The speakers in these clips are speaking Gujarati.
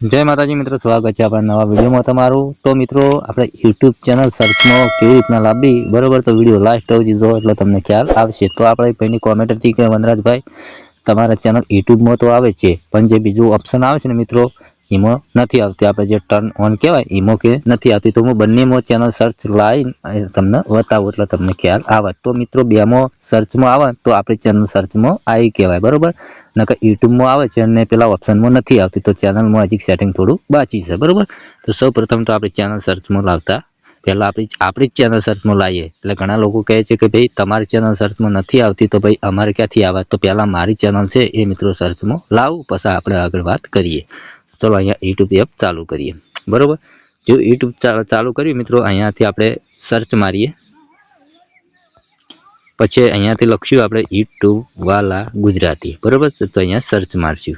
જય માતાજી મિત્રો, સ્વાગત છે આપણા નવા વિડીયોમાં તમારું. તો મિત્રો, આપણે યુટ્યુબ ચેનલ સર્ચમાં કેવી રીતના લાવવી બરોબર, તો વીડિયો લાસ્ટ સુધી જો એટલે તમને ખ્યાલ આવશે. તો આપણે ભાઈની કોમેન્ટ હતી કે વનરાજભાઈ, તમારા ચેનલ યુટ્યુબમાં તો આવે છે, પણ જે બીજું ઓપ્શન આવે છે ને મિત્રો એમાં નથી આવતી. આપણે જે ટર્ન ઓન કહેવાય એમાં કે નથી આવતી. તો હું બંનેમાં ચેનલ સર્ચ લાવી તમને બતાવું એટલે તમને ખ્યાલ આવે. તો મિત્રો બેમાં સર્ચમાં આવે તો આપણી ચેનલ સર્ચમાં આવી કહેવાય. બરાબર? નકર યુટ્યુબમાં આવે છે અને પેલા ઓપ્શનમાં નથી આવતી. તો ચેનલમાં હજી સેટિંગ થોડું બાકી છે. બરાબર? તો સૌ તો આપણે ચેનલ સર્ચમાં લાવતા. પહેલાં આપણી આપણી જ ચેનલ સર્ચમાં લાવીએ એટલે ઘણા લોકો કહે છે કે ભાઈ, તમારી ચેનલ સર્ચમાં નથી આવતી, તો ભાઈ અમારે ક્યાંથી આવે? તો પહેલાં મારી ચેનલ છે એ મિત્રો સર્ચમાં લાવું. પછી આપણે આગળ વાત કરીએ. ચલો અહીંયા યુટ્યુબ એપ ચાલુ કરીએ. બરાબર? જો યુટ્યુબ ચાલુ કર્યું મિત્રો, અહીંયાથી આપણે સર્ચ મારીએ. પછી અહીંયાથી લખશું આપણે યુટ્યુબ વાલા ગુજરાતી. બરાબર? તો અહીંયા સર્ચ મારશું.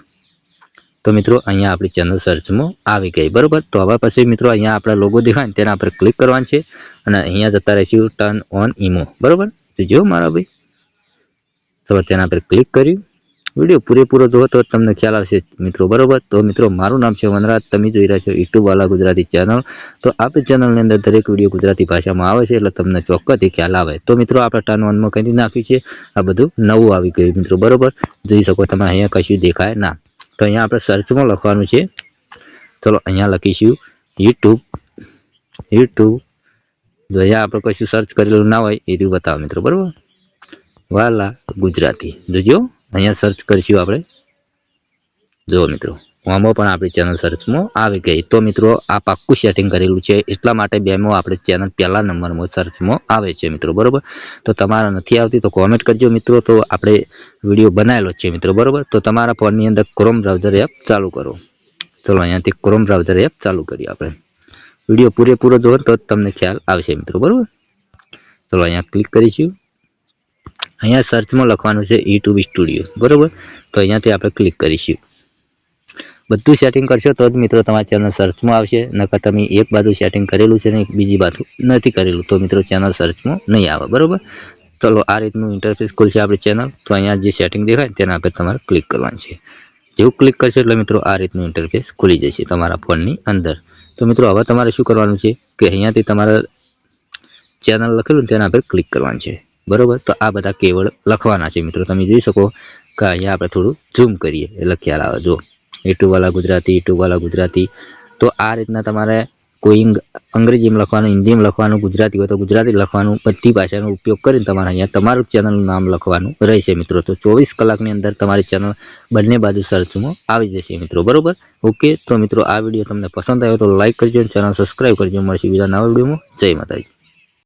તો મિત્રો, અહીંયા આપણી ચેનલ સર્ચમાં આવી ગઈ. બરોબર? તો હવે પછી મિત્રો, અહીંયા આપણા લોગો દેખાય તેના પર ક્લિક કરવાનું છે. અને અહીંયા જતા રહીશું ટર્ન ઓન ઇમો બરાબર? તો જો મારા ભાઈ, તો તેના પર ક્લિક કર્યું. વીડિયો પૂરેપૂરો જોવો તો તમને ખ્યાલ આવશે મિત્રો, બરોબર? તો મિત્રો, મારું નામ છે વનરાજ, તમે જોઈ રહ્યા છો યુટ્યુબ વાલા ગુજરાતી ચેનલ. તો આપણી ચેનલની અંદર દરેક વીડિયો ગુજરાતી ભાષામાં આવે છે, એટલે તમને ચોક્કસથી ખ્યાલ આવે. તો મિત્રો, આપણે ટર્ન વનમાં કરી નાખ્યું છે. આ બધું નવું આવી ગયું મિત્રો, બરોબર? જોઈ શકો તમે અહીંયા કશું દેખાય ના. તો અહીંયા આપણે સર્ચમાં લખવાનું છે. ચલો, અહીંયા લખીશું. યુટ્યુબ યુટ્યુબ જો અહીંયા આપણે કશું સર્ચ કરેલું ના હોય, એ રીતે બતાવો મિત્રો, બરાબર? વાલા ગુજરાતી. જોજો. અહીંયા સર્ચ કરીશું આપણે. જુઓ મિત્રો આમાં પણ આપણી ચેનલ સર્ચમાં આવી ગઈ. તો મિત્રો, આ પાક્કું સેટિંગ કરેલું છે. એટલા માટે બેમાં આપણે ચેનલ પહેલા નંબરમાં સર્ચમાં આવે છે મિત્રો, બરોબર? તો તમારા નથી આવતી તો કોમેન્ટ કરજો મિત્રો. તો આપણે વીડિયો બનાવેલો છે મિત્રો, બરાબર? તો તમારા ફોનની અંદર ક્રોમ બ્રાઉઝર એપ ચાલુ કરો. ચલો, અહીંયાથી ક્રોમ બ્રાઉઝર એપ ચાલુ કરીએ આપણે. વીડિયો પૂરેપૂરો જોવો તો તમને ખ્યાલ આવશે મિત્રો, બરાબર? ચલો, અહીંયા ક્લિક કરીશું. અહીંયા સર્ચમાં લખવાનું છે યુટ્યુબ સ્ટુડિયો બરોબર? તો અહીંયાથી આપણે ક્લિક કરીશું. બધું સેટિંગ કરશો તો જ મિત્રો તમારી ચેનલ સર્ચમાં આવશે. નકર તમે એક બાજુ સેટિંગ કરેલું છે ને બીજી બાજુ નથી કરેલું, તો મિત્રો ચેનલ સર્ચમાં નહીં આવે. બરોબર? ચલો, આ રીતનું ઇન્ટરફેસ ખુલશે આપણી ચેનલ તો અહીંયા જે સેટિંગ દેખાય તેના પર તમારે ક્લિક કરવાનું છે. જેવું ક્લિક કરશો એટલે મિત્રો આ રીતનું ઇન્ટરફેસ ખુલી જશે તમારા ફોનની અંદર. તો મિત્રો હવે તમારે શું કરવાનું છે કે અહીંયાથી તમારા ચેનલ લખેલું તેના પર ક્લિક કરવાનું છે. બરોબર? તો આ બધા કેવળ લખવાના છે મિત્રો. તમે જોઈ શકો કે અહીંયા આપણે થોડું ઝૂમ કરીએ. એટલે ખ્યાલ આવે જો યુટ્યુબવાળા ગુજરાતી યુટ્યુબવાળા ગુજરાતી. તો આ રીતના તમારે કોઈ અંગ્રેજીમાં લખવાનું, હિન્દીમાં લખવાનું, ગુજરાતી હોય તો ગુજરાતી લખવાનું, બધી ભાષાનો ઉપયોગ કરીને તમારે અહીંયા તમારું ચેનલનું નામ લખવાનું રહેશે મિત્રો. તો ચોવીસ કલાકની અંદર તમારી ચેનલ બંને બાજુ સર્ચમાં આવી જશે મિત્રો. બરોબર? ઓકે, તો મિત્રો આ વીડિયો તમને પસંદ આવ્યો તો લાઇક કરજો ચેનલ સબસ્ક્રાઈબ કરજો. મળશે બીજા નવા વિડીયોમાં. જય માતાજી.